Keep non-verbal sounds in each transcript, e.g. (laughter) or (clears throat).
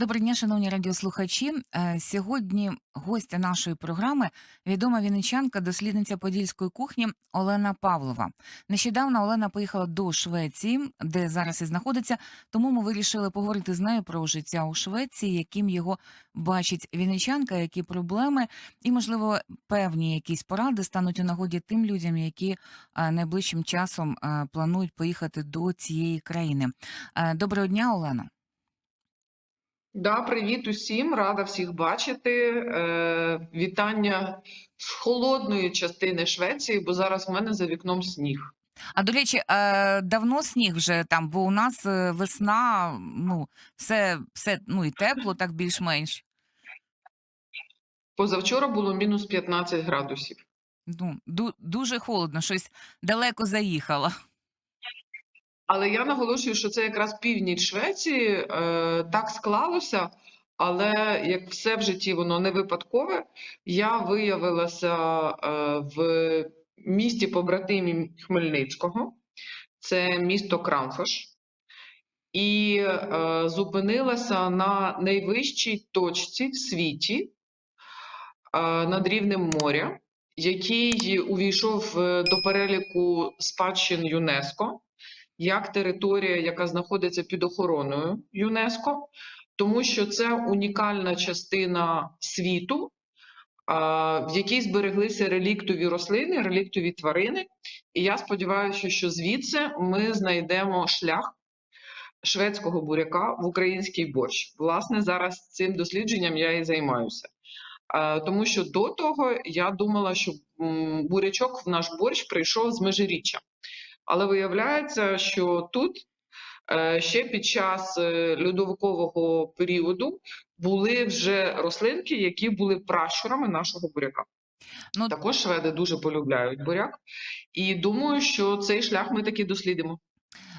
Доброго дня, шановні радіослухачі. Е, Сьогодні гостя нашої програми відома вінничанка, дослідниця подільської кухні Олена Павлова. Нещодавно Олена поїхала до Швеції, де зараз і знаходиться. Тому ми вирішили поговорити з нею про життя у Швеції, яким його бачить вінничанка, які проблеми, і, можливо, певні якісь поради стануть у нагоді тим людям, які е, найближчим часом е, планують поїхати до цієї країни. Е, Доброго дня, Олена. Да, привіт усім, рада всіх бачити. Е, вітання з холодної частини Швеції, бо зараз в мене за вікном сніг. А до речі, е, давно сніг вже там, бо у нас е, весна, ну, все, все ну і тепло, так більш-менш. Позавчора було мінус 15 градусів. Ну, ду- дуже холодно, щось далеко заїхала. Але я наголошую, що це якраз північ Швеції. Е, так склалося, але як все в житті, воно не випадкове. Я виявилася е, в місті побратимі Хмельницького, це місто Крамфош. І е, зупинилася на найвищій точці в світі е, над рівнем моря, який увійшов е, до переліку спадщин ЮНЕСКО як територія, яка знаходиться під охороною ЮНЕСКО, тому що це унікальна частина світу, в якій збереглися реліктові рослини, реліктові тварини. І я сподіваюся, що звідси ми знайдемо шлях шведського буряка в український борщ. Власне, зараз цим дослідженням я і займаюся. Е, Тому що до того я думала, що бурячок в наш борщ прийшов з межиріччя. Але виявляється, що тут е, ще під час е, льодовикового періоду були вже рослинки, які були пращурами нашого буряка. Ну, Також шведи дуже полюбляють буряк, і думаю, що цей шлях ми таки дослідимо.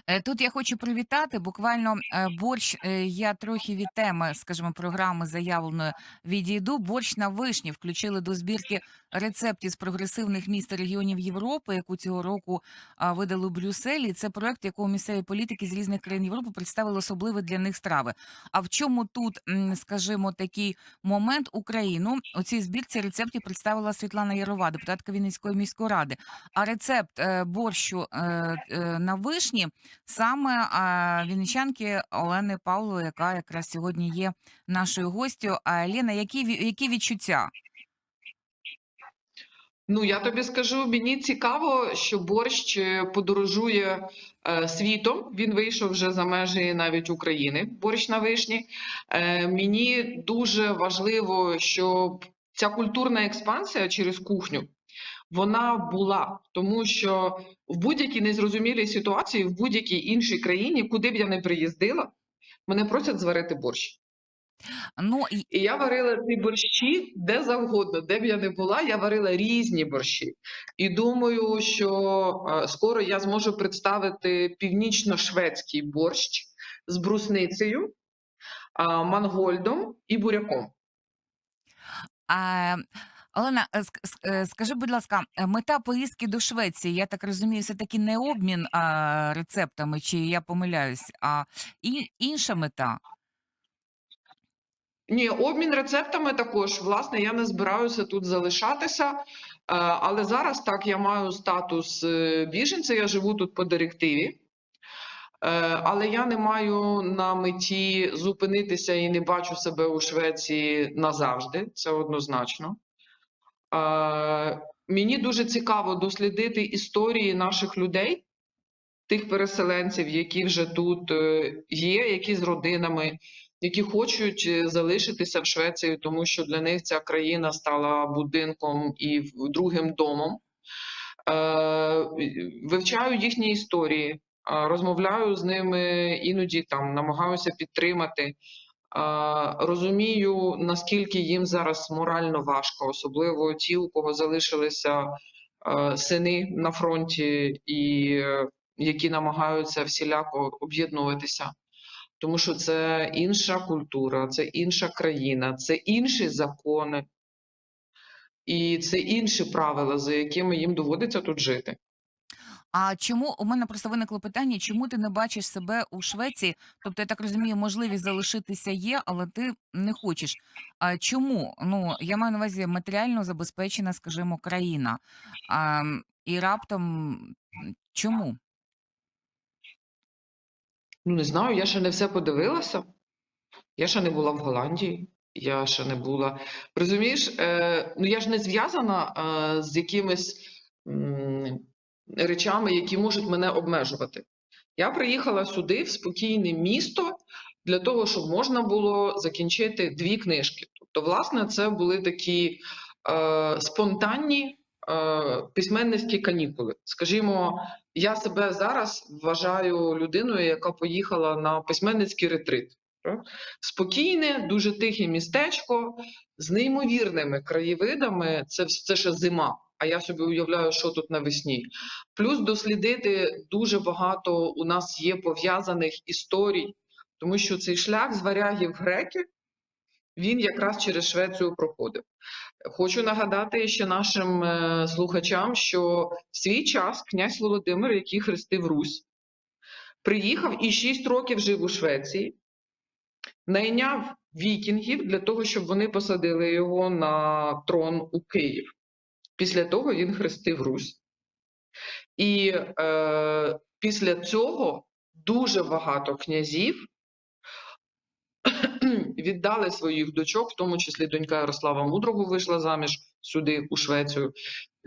Е, Тут я хочу привітати. Буквально е, борщ. е, Я трохи від теми, скажімо, програми заявленої відійду. Борщ на вишні включили до збірки рецептів з прогресивних міст регіонів Європи, яку цього року видали у Брюсселі. Це проект, якого місцеві політики з різних країн Європи представили особливі для них страви. А в чому тут, скажімо, такий момент Україну у цій збірці рецептів представила Світлана Ярова, депутатка Вінницької міської ради. А рецепт борщу на вишні саме вінничанки Олени Павлової, яка якраз сьогодні є нашою гостю. А Лена, які які відчуття? Ну, я тобі скажу, мені цікаво, що борщ е, подорожує е, світом. Він вийшов вже за межі навіть України. Борщ на вишні. Е, мені дуже важливо, щоб ця культурна експансія через кухню вона була, тому що в будь-якій незрозумілій ситуації, в будь-якій іншій країні, куди б я не приїздила, мене просять зварити борщ. Ну і І я варила ці борщі де завгодно, де б я не була, я варила різні борщі. І думаю, що е, скоро я зможу представити північно-шведський борщ з брусницею, мангольдом і буряком. а, Олена, е, е, скажи, будь ласка, е, мета поїздки до Швеції, я так розумію, все таки не обмін а, рецептами, чи я помиляюсь, а і, інша мета. Ні, обмін рецептами також. Власне, я не збираюся тут залишатися. Але зараз так я маю статус біженця, я живу тут по директиві. Але я не маю на меті зупинитися і не бачу себе у Швеції назавжди. Це однозначно. Мені дуже цікаво дослідити історії наших людей, тих переселенців, які вже тут е, є, які з родинами, які хочуть е, залишитися в Швеції, тому що для них ця країна стала будинком і другим домом. Е, Вивчаю їхні історії, розмовляю з ними іноді там, намагаюся підтримати. Розумію, наскільки їм зараз морально важко, особливо ті, у кого залишилися е, сини на фронті і е, які намагаються всіляко об'єднуватися, тому що це інша культура, це інша країна, це інші закони, і це інші правила, за якими їм доводиться тут жити. А чому у мене просто виникло питання, чому ти не бачиш себе у Швеції? Тобто, я так розумію, можливість залишитися є, але ти не хочеш. А чому? Ну я маю на увазі матеріально забезпечена, скажімо, країна. А, і раптом чому? Ну, не знаю, я ще не все подивилася. Я ще не була в Голландії. Я ще не була. Розумієш, е, ну я ж не зв'язана е, з якимись м, речами, які можуть мене обмежувати. Я приїхала сюди, в спокійне місто, для того, щоб можна було закінчити дві книжки. Тобто, власне, це були такі е, спонтанні е, письменницькі канікули. Скажімо, я себе зараз вважаю людиною, яка поїхала на письменницький ретрит. Спокійне, дуже тихе містечко з неймовірними краєвидами. Це, це ще зима. А я собі уявляю, що тут навесні. Плюс дослідити дуже багато у нас є пов'язаних історій, тому що цей шлях з варягів греки він якраз через Швецію проходив. Хочу нагадати ще нашим е, слухачам, що в свій час князь Володимир, який хрестив Русь, приїхав і 6 років жив у Швеції, найняв вікінгів для того, щоб вони посадили його на трон у Київ. Після того він хрестив Русь. І е, після цього дуже багато князів (clears throat) віддали своїх дочок, в тому числі донька Ярослава Мудрого вийшла заміж сюди, у Швецію.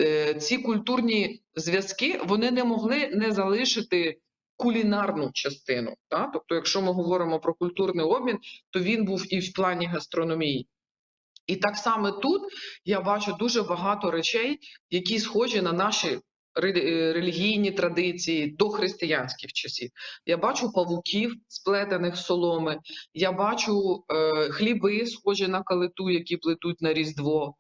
Е, ці культурні зв'язки вони не могли не залишити кулінарну частину. Та? Тобто, якщо ми говоримо про культурний обмін, то він був і в плані гастрономії. І так само тут я бачу дуже багато речей, які схожі на наші е, релігійні традиції до християнських часів. Я бачу павуків, сплетених соломи, я бачу е, хліби, схожі на калиту, які плетуть на Різдво.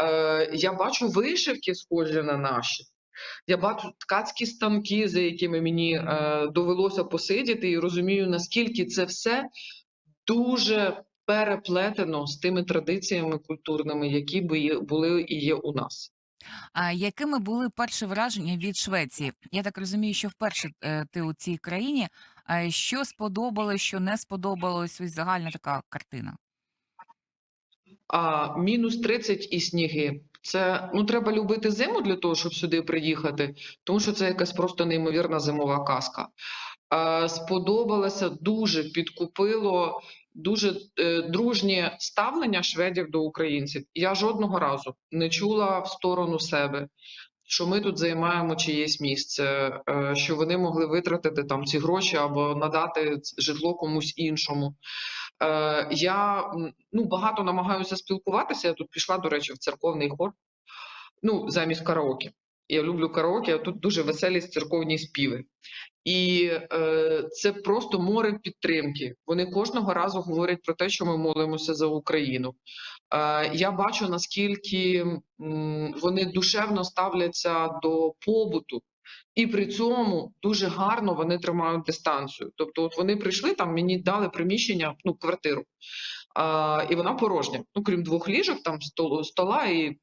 Е, я бачу вишивки, схожі на наші. Я бачу ткацькі станки, за якими мені е, довелося посидіти, і розумію, наскільки це все дуже переплетено з тими традиціями культурними, які були і є у нас. А якими були перші враження від Швеції? Я так розумію, що вперше е, ти у цій країні. Що сподобалось, що не сподобалось? Ось загальна така картина. А мінус 30 і сніги. Це ну треба любити зиму для того, щоб сюди приїхати, тому що це якась просто неймовірна зимова казка. Сподобалося дуже підкупило дуже е, дружнє ставлення шведів до українців. Я жодного разу не чула в сторону себе, що ми тут займаємо чиєсь місце, е, що вони могли витратити там ці гроші або надати житло комусь іншому. Е, я ну, багато намагаюся спілкуватися. Я тут пішла, до речі, в церковний хор. Ну, замість караоке. Я люблю караоке, а тут дуже веселі церковні співи. І е, це просто море підтримки. Вони кожного разу говорять про те, що ми молимося за Україну. Е, я бачу, наскільки м, вони душевно ставляться до побуту, і при цьому дуже гарно вони тримають дистанцію. Тобто, от вони прийшли там, мені дали приміщення, ну, квартиру, е, і вона порожня. Ну, крім двох ліжок, там стола і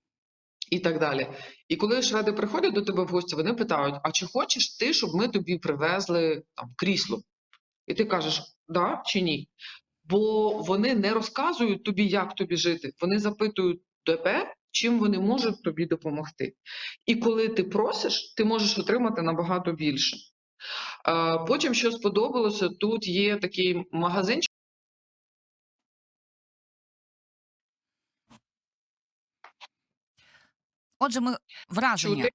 і так далі. І коли шведи приходять до тебе в гості, вони питають: а чи хочеш ти, щоб ми тобі привезли там крісло? І ти кажеш, да чи ні? Бо вони не розказують тобі, як тобі жити. Вони запитують тебе, чим вони можуть тобі допомогти. І коли ти просиш, ти можеш отримати набагато більше. Потім, що сподобалося, тут є такий магазинчик. Отже, ми враження. Чути?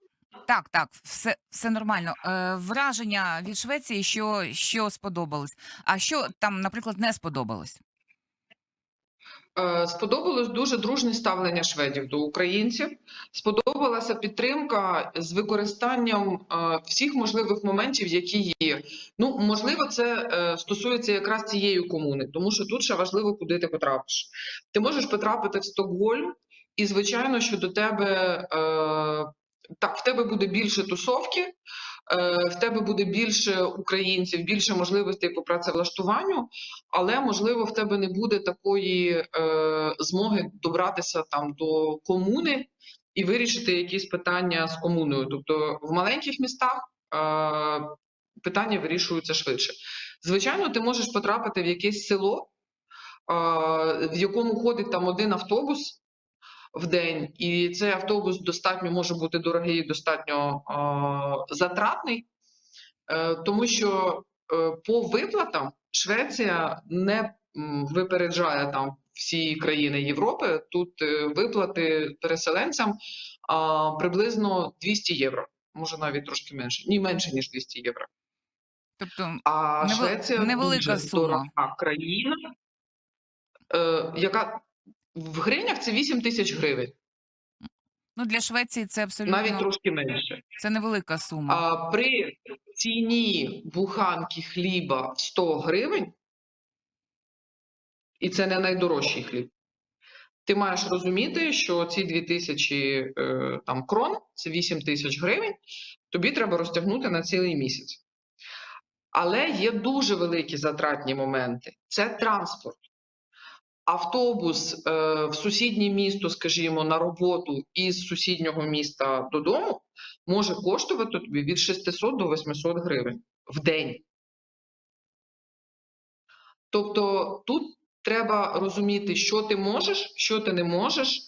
Так, так, все, все нормально. Е, враження від Швеції, що, що сподобалось. А що там, наприклад, не сподобалось? Е, Сподобалось дуже дружне ставлення шведів до українців. Сподобалася підтримка з використанням е, всіх можливих моментів, які є. Ну, можливо, це е, стосується якраз цієї комуни, тому що тут ще важливо, куди ти потрапиш. Ти можеш потрапити в Стокгольм, і звичайно, що до тебе е, так, в тебе буде більше тусовки. е, В тебе буде більше українців, більше можливостей по працевлаштуванню, але можливо в тебе не буде такої е, змоги добратися там до комуни і вирішити якісь питання з комуною. Тобто в маленьких містах питання вирішуються швидше. Звичайно, ти можеш потрапити в якесь село, в якому ходить там один автобус в день, і цей автобус достатньо може бути дорогий, достатньо е, затратний, е, тому що е, по виплатам Швеція не випереджає там всі країни Європи. Тут е, виплати переселенцям а, приблизно 200 євро, може навіть трошки менше, ні менше ніж 200 євро. Тобто, А Невел- Швеція невелика дуже сума. дорога країна, е, яка в гривнях це 8 тисяч гривень, ну для Швеції це абсолютно навіть трошки менше. це невелика сума. А при ціні буханки хліба в 100 гривень, і це не найдорожчий хліб. Ти маєш розуміти, що ці 2000 е, там, крон, це 8 тисяч гривень, тобі треба розтягнути на цілий місяць. Але є дуже великі затратні моменти. Це транспорт. Автобус е, в сусіднє місто, скажімо, на роботу із сусіднього міста додому може коштувати тобі від 600 до 800 гривень в день. Тобто тут треба розуміти, що ти можеш, що ти не можеш.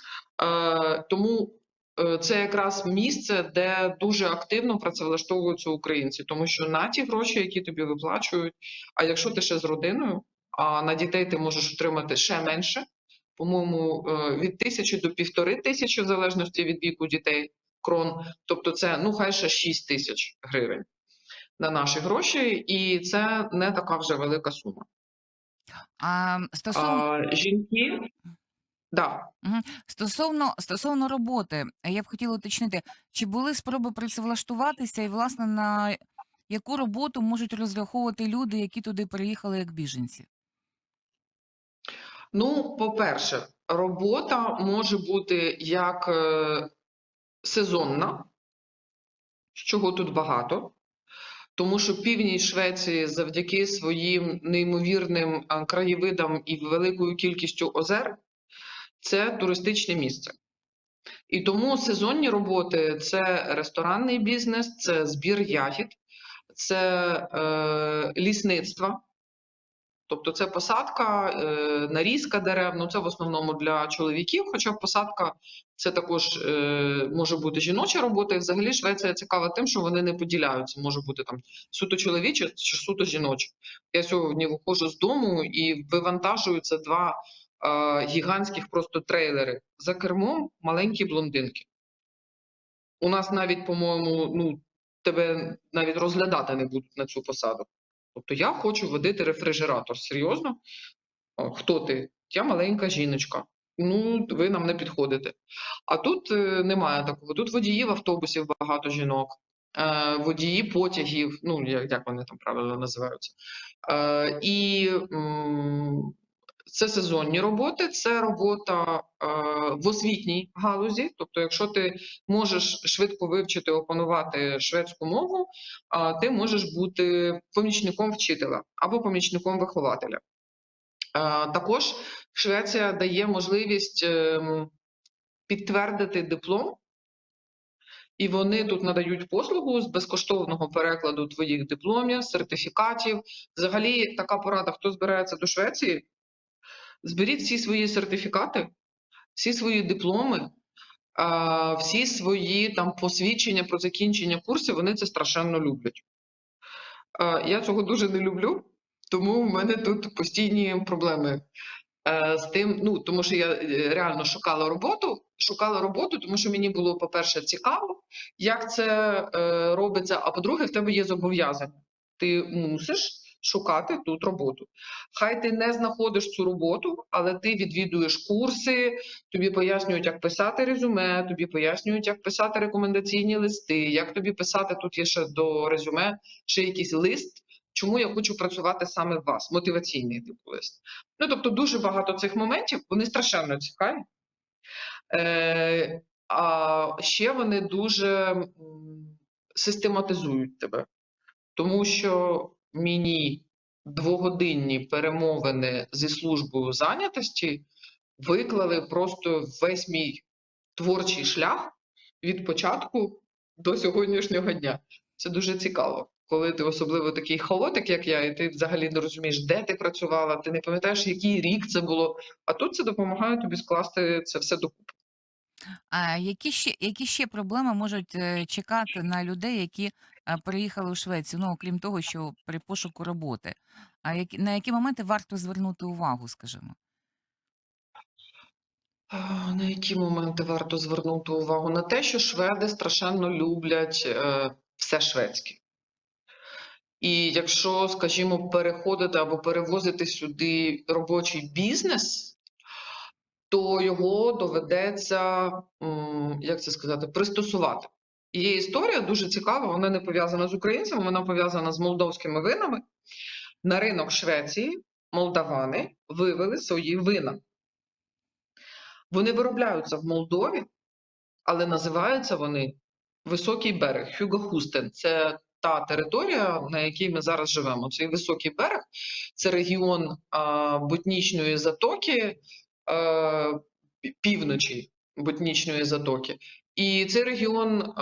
Е, тому е, це якраз місце, де дуже активно працевлаштовуються українці, тому що на ті гроші, які тобі виплачують, а якщо ти ще з родиною, а на дітей ти можеш отримати ще менше, по-моєму, е, від тисячі до півтори тисячі, в залежності від віку дітей крон. Тобто, це ну хай ще 6 тисяч гривень на наші гроші, і це не така вже велика сума. А стосовно А, жінки, да. Стосовно стосовно роботи, я б хотіла уточнити, чи були спроби працевлаштуватися, і власне на яку роботу можуть розраховувати люди, які туди переїхали як біженці? Ну, по-перше, робота може бути як е, сезонна, чого тут багато, тому що північ Швеції завдяки своїм неймовірним е, краєвидам і великою кількістю озер це туристичне місце. І тому сезонні роботи це ресторанний бізнес, це збір ягід, це е, лісництво. Тобто це посадка, е, нарізка дерев, ну це в основному для чоловіків, хоча посадка це також е, може бути жіноча робота. І взагалі Швеція цікава тим, що вони не поділяються. Може бути там суто чоловіче чи суто жіноче. Я сьогодні виходжу з дому і вивантажуються два е, гігантських просто трейлери. За кермом маленькі блондинки. У нас навіть, по-моєму, ну, тебе навіть розглядати не будуть на цю посаду. Тобто я хочу водити рефрижератор. Серйозно? Хто ти? Я маленька жіночка. Ну, ви нам не підходите. А тут е, немає такого. Тут водіїв автобусів багато жінок, е, водії потягів, ну як, вони там правильно називаються. Е, і це сезонні роботи, це робота е, в освітній галузі. Тобто, якщо ти можеш швидко вивчити, опанувати шведську мову, а ти можеш бути помічником вчителя або помічником вихователя. Е, Також Швеція дає можливість ем, підтвердити диплом, і вони тут надають послугу з безкоштовного перекладу твоїх дипломів, сертифікатів. Взагалі, така порада, хто збирається до Швеції, зберіть всі свої сертифікати, всі свої дипломи, всі свої там посвідчення про закінчення курсів, вони це страшенно люблять. Я цього дуже не люблю, тому в мене тут постійні проблеми е, з тим. Ну тому що я е, реально шукала роботу. Шукала роботу, тому що мені було, по-перше, цікаво, як це е, робиться. А по-друге, в тебе є зобов'язання. Ти мусиш шукати тут роботу. Хай ти не знаходиш цю роботу, але ти відвідуєш курси, тобі пояснюють, як писати резюме, тобі пояснюють, як писати рекомендаційні листи, як тобі писати тут є ще до резюме ще якийсь лист. Чому я хочу працювати саме в вас? Мотиваційний типу лист. Ну тобто, дуже багато цих моментів вони страшенно цікаві. Е, а ще вони дуже систематизують тебе, тому що міні двогодинні перемовини зі службою зайнятості виклали просто весь мій творчий шлях від початку до сьогоднішнього дня. Це дуже цікаво. Коли ти особливо такий хаотик, як я, і ти взагалі не розумієш, де ти працювала, ти не пам'ятаєш, який рік це було. А тут це допомагає тобі скласти це все докупи. А які ще які ще проблеми можуть е, чекати на людей, які переїхали у Швецію? Ну, окрім того, що при пошуку роботи. А які на які моменти варто звернути увагу, скажімо? На які моменти варто звернути увагу? На те, що шведи страшенно люблять е, все шведське. І якщо, скажімо, переходити або перевозити сюди робочий бізнес, то його доведеться, як це сказати, пристосувати. Є історія дуже цікава, вона не пов'язана з українцями, вона пов'язана з молдовськими винами. На ринок Швеції молдавани вивели свої вина. Вони виробляються в Молдові, але називаються вони Високий берег, Хюгохустен. Це та територія, на якій ми зараз живемо. Цей високий берег це регіон а, Ботнічної затоки, а, півночі Ботнічної затоки. І цей регіон,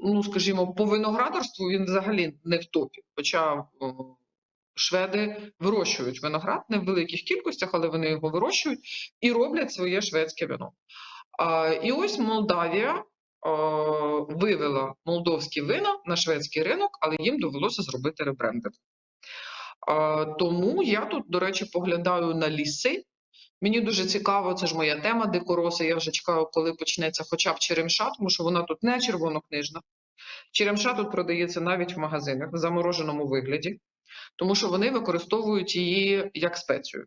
ну скажімо, по виноградарству він взагалі не в топі. Хоча шведи вирощують виноград не в великих кількостях, але вони його вирощують і роблять своє шведське вино. І ось Молдавія вивела молдовські вина на шведський ринок, але їм довелося зробити ребрендинг. Тому я тут, до речі, поглядаю на ліси. Мені дуже цікаво, це ж моя тема дикороси. Я вже чекаю, коли почнеться хоча б черемша, тому що вона тут не червонокнижна. Черемша тут продається навіть в магазинах в замороженому вигляді, тому що вони використовують її як спецію.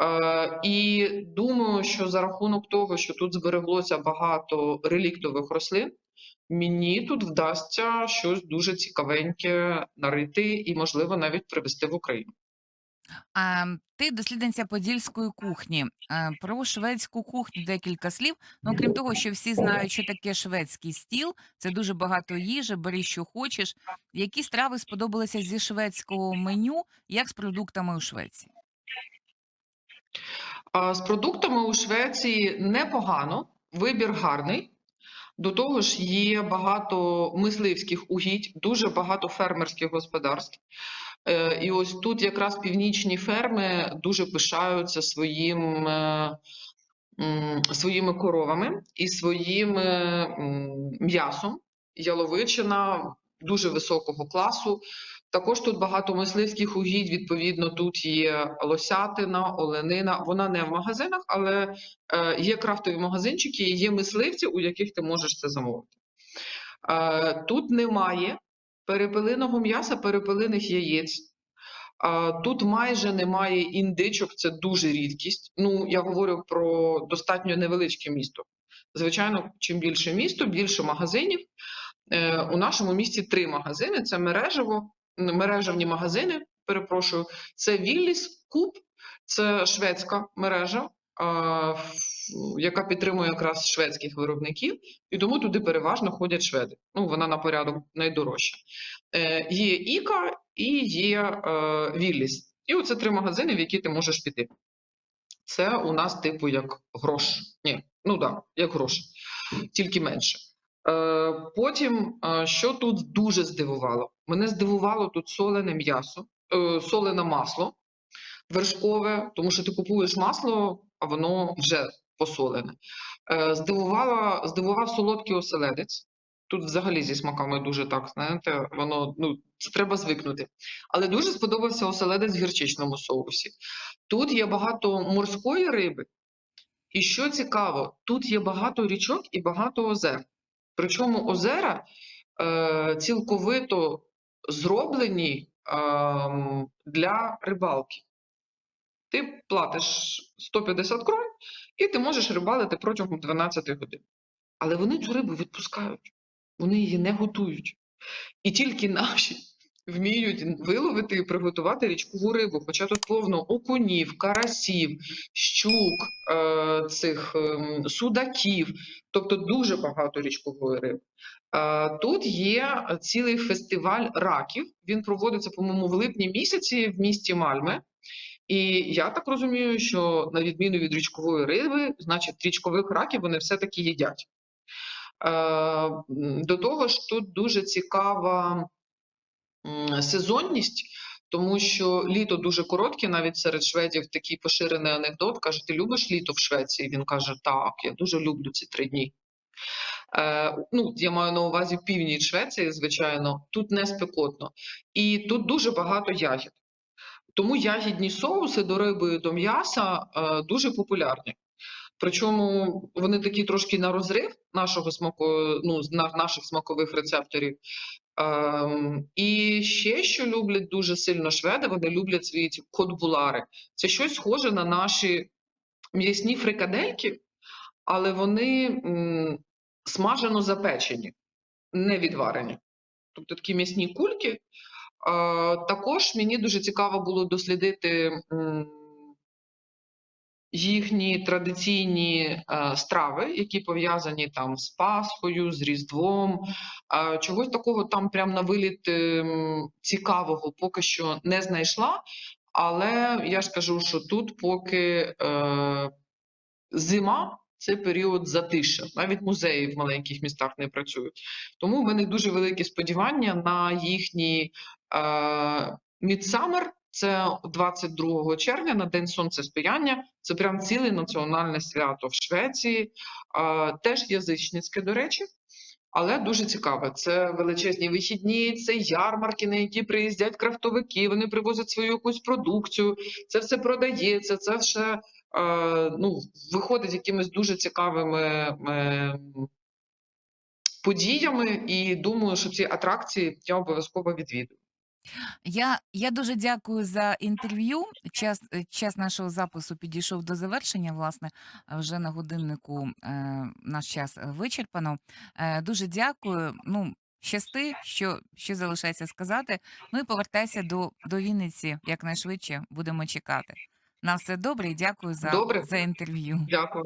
Е, І думаю, що за рахунок того, що тут збереглося багато реліктових рослин, мені тут вдасться щось дуже цікавеньке нарити і, можливо, навіть привезти в Україну. А, ти дослідниця подільської кухні. Е, Про шведську кухню декілька слів. Ну, окрім того, що всі знають, що таке шведський стіл, це дуже багато їжі, бери, що хочеш. Які страви сподобалися зі шведського меню, як з продуктами у Швеції? А З продуктами у Швеції непогано, вибір гарний. До того ж, є багато мисливських угідь, дуже багато фермерських господарств. Е, І ось тут якраз північні ферми дуже пишаються своїм, е, своїми коровами і своїм е, м'ясом. Яловичина дуже високого класу. Також тут багато мисливських угідь. Відповідно, тут є лосятина, оленина. Вона не в магазинах, але е, є крафтові магазинчики, і є мисливці, у яких ти можеш це замовити. Е, Тут немає перепелиного м'яса, перепелиних яєць. Тут майже немає індичок, це дуже рідкість. Ну, я говорю про достатньо невеличке місто. Звичайно, чим більше місто, більше магазинів. Е, У нашому місті три магазини: це мережево, мережевні магазини. Перепрошую, це Вілліс, Куб, це шведська мережа, яка підтримує якраз шведських виробників, і тому туди переважно ходять шведи. Ну, вона на порядок найдорожча. Е, Є Іка і є е, Вілліс. І оце три магазини, в які ти можеш піти. Це у нас типу як грош. Ні, ну так, да, як грош, тільки менше. Е, Потім, е, що тут дуже здивувало? Мене здивувало тут солене м'ясо, е, солене масло вершкове, тому що ти купуєш масло, воно вже посолене. Е, Здивувала, здивував солодкий оселедець. Тут взагалі зі смаками дуже так, знаєте, воно ну, треба звикнути. Але дуже сподобався оселедець в гірчичному соусі. Тут є багато морської риби, і що цікаво, тут є багато річок і багато озер. Причому озера е, цілковито зроблені е, для рибалки. Ти платиш 150 крон, і ти можеш рибалити протягом 12 годин. Але вони цю рибу відпускають, вони її не готують. І тільки наші вміють виловити і приготувати річкову рибу. Хоча тут повно окунів, карасів, щук, е, цих ем, судаків, тобто дуже багато річкової риби. Е, Тут є цілий фестиваль раків. Він проводиться, по-моєму, в липні місяці в місті Мальме. І я так розумію, що на відміну від річкової риби, значить, річкових раків вони все-таки їдять. До того ж, тут дуже цікава сезонність, тому що літо дуже коротке, навіть серед шведів такий поширений анекдот. Каже, ти любиш літо в Швеції? Він каже, так, я дуже люблю ці три дні. Е, ну, я маю на увазі північ Швеції, звичайно, тут не спекотно. І тут дуже багато ягід. Тому ягідні соуси до риби до м'яса е, дуже популярні. Причому вони такі трошки на розрив нашого смаку, ну, на- наших смакових рецепторів. Ем, і ще що люблять дуже сильно шведи, вони люблять свої ці котбулари. Це щось схоже на наші м'ясні фрикадельки, але вони м, смажено запечені, не відварені. Тобто такі м'ясні кульки. Також мені дуже цікаво було дослідити їхні традиційні е, страви, які пов'язані там з Пасхою, з Різдвом. Чогось такого там прям на виліт ем, цікавого поки що не знайшла. Але я ж кажу, що тут поки е, зима це період затишя. Навіть музеї в маленьких містах не працюють. Тому в мене дуже великі сподівання на їхній Мідсамер. Це 22 червня на День сонцестояння. Це прям ціле національне свято в Швеції. Е, теж язичницьке, до речі. Але дуже цікаве. Це величезні вихідні, це ярмарки, на які приїздять крафтовики, вони привозять свою якусь продукцію, це все продається, це все е, ну, виходить якимись дуже цікавими е, подіями. І думаю, що ці атракції я обов'язково відвідую. Я, я дуже дякую за інтерв'ю. Час, е, час нашого запису підійшов до завершення. Власне, вже на годиннику е, наш час е, вичерпано. Е, дуже дякую. Ну, щасти, що, що залишається сказати. Ну і повертайся до, до Вінниці якнайшвидше. Будемо чекати. На все добре і дякую за, Добре. за інтерв'ю. Дякую.